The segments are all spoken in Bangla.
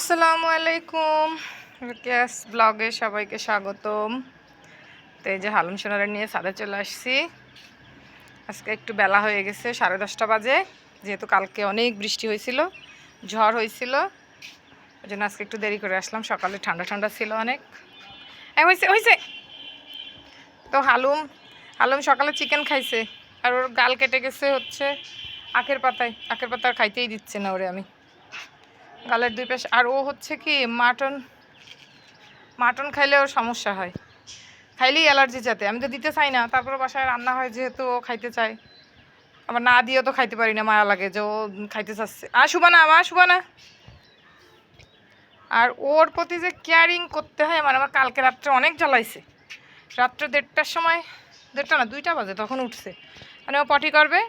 আসসালামু আলাইকুম। গ্যাস ব্লগে সবাইকে স্বাগতম। তো এই যে হালুম সোনারা নিয়ে সাদা চলে আসছি। আজকে একটু বেলা হয়ে গেছে, সাড়ে দশটা বাজে। যেহেতু কালকে অনেক বৃষ্টি হয়েছিল, ঝড় হয়েছিল। ওই জন্য আজকে একটু দেরি করে আসলাম। সকালে ঠান্ডা ঠান্ডা ছিল অনেক। হয়েছে হয়েছে তো হালুম হালুম সকালে চিকেন খাইছে। আর ওর গাল কেটে গেছে হচ্ছে আখের পাতায়। আখের পাতা খাইতেই দিচ্ছে না ওরে আমি। গালের দুই পাশে। আর ও হচ্ছে কি, মাটন মাটন খাইলে ওর সমস্যা হয়। খাইলেই অ্যালার্জি যাতে। আমি তো দিতে চাই না তারপরে বাসায় রান্না হয় যেহেতু ও খাইতে চায়। আবার না দিয়েও তো খাইতে পারি না, মায়া লাগে যে ও খাইতে চাচ্ছে। আর শুবানা আমার শুবানা আর ওর প্রতি যে কেয়ারিং করতে হয় আমার আমার কালকে রাত্রে অনেক জ্বালাইছে। রাত্রে দেড়টার সময়, দেড়টা না, দুইটা বাজে, তখন উঠছে। মানে ও পটি করবে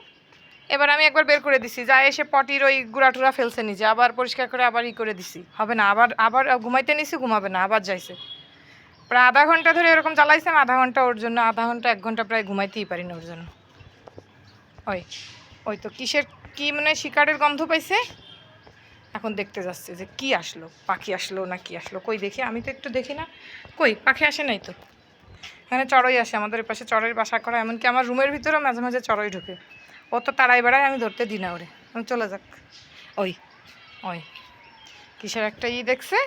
এবার আমি একবার বের করে দিছি। যা এসে পটির ওই গুড়া টুরা ফেলছে নিজে। আবার পরিষ্কার করে আবার ই করে দিছি। হবে না, আবার আবার ঘুমাইতে নিছি, ঘুমাবে না, আবার যাইছে। প্রায় আধা ঘণ্টা ধরে এরকম চালাইছে আধা ঘণ্টা ওর জন্য, আধা ঘণ্টা, এক ঘণ্টা প্রায় ঘুমাইতেই পারি না ওর জন্য। ওই ওই তো কিসের, কি মানে শিকারের গন্ধ পাইছে? এখন দেখতে যাচ্ছে যে কি আসলো, পাখি আসলো না কি আসলো। কই দেখি? আমি তো একটু দেখি না। কই? পাখি আসে নাই তো? এখানে চড়ই আসে, আমাদের পাশে চড়ই বাসা করা, এমনকি আমার রুমের ভিতরেও মাঝে মাঝে চড়ই ঢুকে। ও তো তাড়াই বেড়ায় আমি ধরতে দিই না ওরে। আমি চলে যাক। ওই ওই। কিসের একটা ই দেখছে?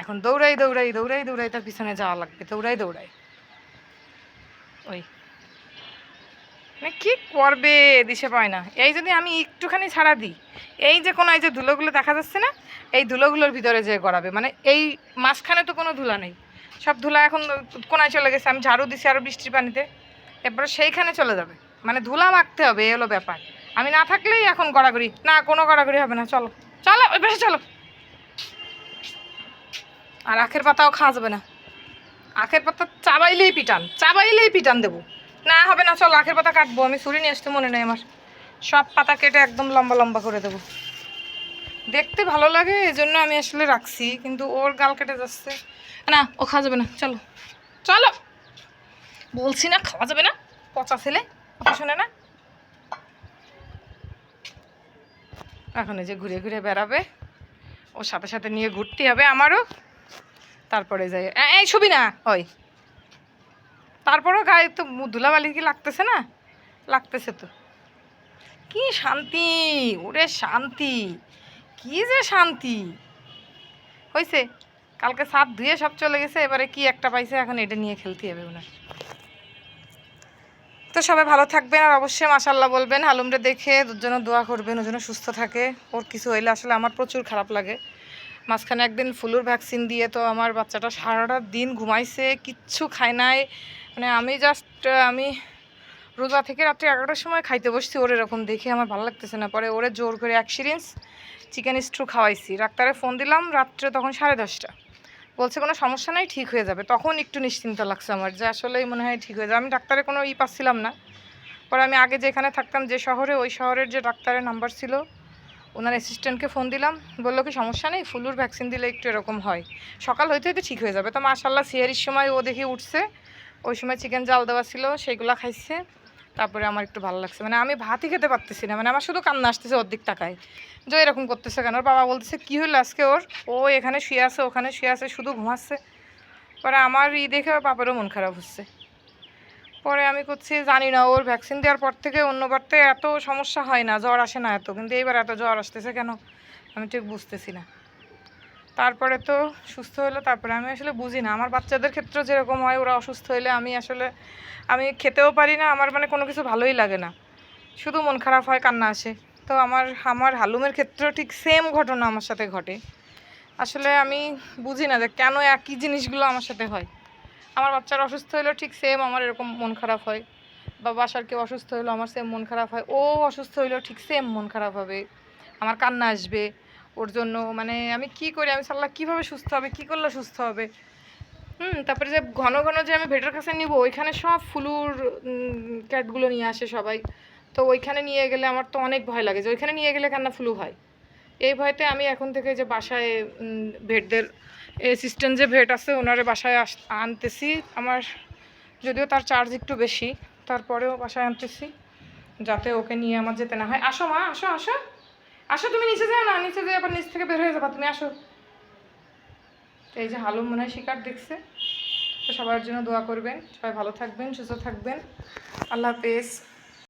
এখন দৌড়াই দৌড়াই দৌড়াই দৌড়াই তার পিছনে যাওয়া লাগবে। দৌড়াই দৌড়াই। ওই। মানে কি করবে? দিশে পায় না। এই যদি আমি একটুখানি ছাড়া দিই, এই যে কোনো এই যে ধুলোগুলো দেখা যাচ্ছে না, এই ধুলোগুলোর ভিতরে যে গড়াবে মানে এই মাঝখানে তো কোনো ধুলা নেই। সব ধুলা এখন কোনায় চলে গেছে। আমি ঝাড়ু দিছি আরও বৃষ্টির পানিতে। এরপরে সেইখানে চলে যাবে। মানে ধুলা মাখতে হবে, এই হলো ব্যাপার। আমি না থাকলেই এখন গড়াগড়ি। না, কোনো গড়াগড়ি হবে না, চলো। চলো পাশে চলো। আর আখের পাতাও খাওয়া যাবে না। আখের পাতা চাবাইলেই পিটান চাবাইলেই পিটান দেবো। না, হবে না, চলো, আখের পাতা কাটবো, আমি ছুরি নিয়ে আসতে মনে নেই আমার। সব পাতা কেটে একদম লম্বা লম্বা করে দেবো। দেখতে ভালো লাগে এই জন্য আমি আসলে রাখছি, কিন্তু ওর গাল কেটে যাচ্ছে। না, ও খাওয়া যাবে না, চলো। চলো! বলছি না, খাওয়া যাবে না, পচা ছেলে। কথা শোনে না। এখন যে ঘুরে ঘুরে বেড়াবে, ওর সাথে সাথে নিয়ে ঘুরতে হবে আমারও। তারপরে যাই। এই ছবি না, ওই। তারপরেও গায়ে তো ধুলাবালি কি লাগতেছে না? লাগতেছে তো। কি শান্তি, ওরে শান্তি, কি যে শান্তি। হয়েছে কালকে সাত ধুয়ে সব চলে গেছে, এবারে কি একটা পাইছে, এখন এটা নিয়ে খেলতে হবে ওনার। তো সবাই ভালো থাকবেন, আর অবশ্যই মাসাল্লাহ বলবেন হালুমটা দেখে ওর জন্য দোয়া করবেন ওর জন্য সুস্থ থাকে, ওর কিছু হইলে আসলে আমার প্রচুর খারাপ লাগে। মাঝখানে একদিন ফ্লুর ভ্যাকসিন দিয়ে তো আমার বাচ্চাটা সারাটা দিন ঘুমাইছে, কিচ্ছু খায় নাই মানে আমি জাস্ট আমি রোজা থেকে রাত্রি এগারোটার সময় খাইতে বসছি ওর এরকম দেখে, আমার ভালো লাগতেছে না। পরে ওরে জোর করে এক সিরিঞ্জ চিকেন স্ট্রু খাওয়াইছি। ডাক্তারে ফোন দিলাম, রাত্রে তখন সাড়ে দশটা। বলছে, কোনো সমস্যা নাই, ঠিক হয়ে যাবে। তখন একটু নিশ্চিন্ত লাগছে আমার যে আসলেই মনে হয় ঠিক হয়ে যাবে। আমি ডাক্তারে কোনো ই পাচ্ছিলাম না। পরে আমি আগে যেখানে থাকতাম, যে শহরে, ওই শহরের যে ডাক্তারের নাম্বার ছিল, ওনার অ্যাসিস্ট্যান্টকে ফোন দিলাম। বলল, কি সমস্যা নেই? ফুলুর ভ্যাকসিন দিলে একটু এরকম হয়। সকাল হইতে হইতে ঠিক হয়ে যাবে। তো মাশাল্লাহ সিয়ারির সময় ও দেখি উঠছে। ওই সময় চিকেন জাল দেওয়া ছিল, সেইগুলো খাইছে। তারপরে আমার একটু ভালো লাগছে। মানে আমি ভাতই খেতে পারতেছি না মানে আমার শুধু কান্না আসতেছে ওর দিক তাকায় যে এরকম করতেছে কেন? ওর বাবা বলতেছে, কী হলো আজকে ওর? ও এখানে শুয়ে আছে, ওখানে শুয়ে আছে, শুধু ঘুমাচ্ছে। পরে আমার ই দেখে বাপেরও মন খারাপ হচ্ছে। পরে আমি করছি, জানি না, ওর ভ্যাকসিন দেওয়ার পর থেকে অন্যবার তো এত সমস্যা হয় না, জ্বর আসে না এত, কিন্তু এইবার এত জ্বর আসতেছে কেন? আমি ঠিক বুঝতেছি না। তারপরে তো সুস্থ হলো, তারপরে আমি আসলে বুঝি না। আমার বাচ্চাদের ক্ষেত্রে যেরকম হয়, ওরা অসুস্থ হলে আমি আসলে, আমি খেতেও পারি না, আমার মানে কোনো কিছু ভালোই লাগে না। শুধু মন খারাপ হয়, কান্না আসে। তো আমার আমার হালুমের ক্ষেত্রেও ঠিক সেম ঘটনা আমার সাথে ঘটে। আসলে আমি বুঝি না যে কেন একই জিনিসগুলো আমার সাথে হয়। আমার বাচ্চার অসুস্থ হলেও ঠিক সেম আমার এরকম মন খারাপ হয়। বা বাসার কেউ অসুস্থ হলো আমার সেম মন খারাপ হয়। ও অসুস্থ হলেও ঠিক সেম মন খারাপ হবে। আমার কান্না আসবে। ওর জন্য মানে আমি কি করি? আমি সাল্লাহ, কীভাবে সুস্থ হবে? কি করলে সুস্থ হবে? হুম, তারপরে যে ঘন ঘন যে আমি ভেটের কাছে নিব, ওইখানে সব ফুলুর ক্যাটগুলো নিয়ে আসে সবাই। তো ওইখানে নিয়ে গেলে আমার তো অনেক ভয় লাগে যে ওইখানে নিয়ে গেলে কান্না ফ্লু হয়। এই ভয়তে আমি এখন থেকে যে বাসায় ভেটদের অ্যাসিস্ট্যান্ট যে ভেট আছে, ওনারে বাসায় আস, আনতেছি। আমার, যদিও তার চার্জ একটু বেশি, তারপরেও বাসায় আনতেছি। যাতে ওকে নিয়ে আমার যেতে না হয়। আসো মা, আসো আসো। আসো তুমি নিচে যাও না, নিচে যেয়ে আবার নিচ থেকে বের হয়ে যাব, তুমি আসো। তো এই যে হালুম মনে হয় শিকার দেখছে। সবার জন্য দোয়া করবেন, সবাই ভালো থাকবেন, সুস্থ থাকবেন। আল্লাহ হাফেজ।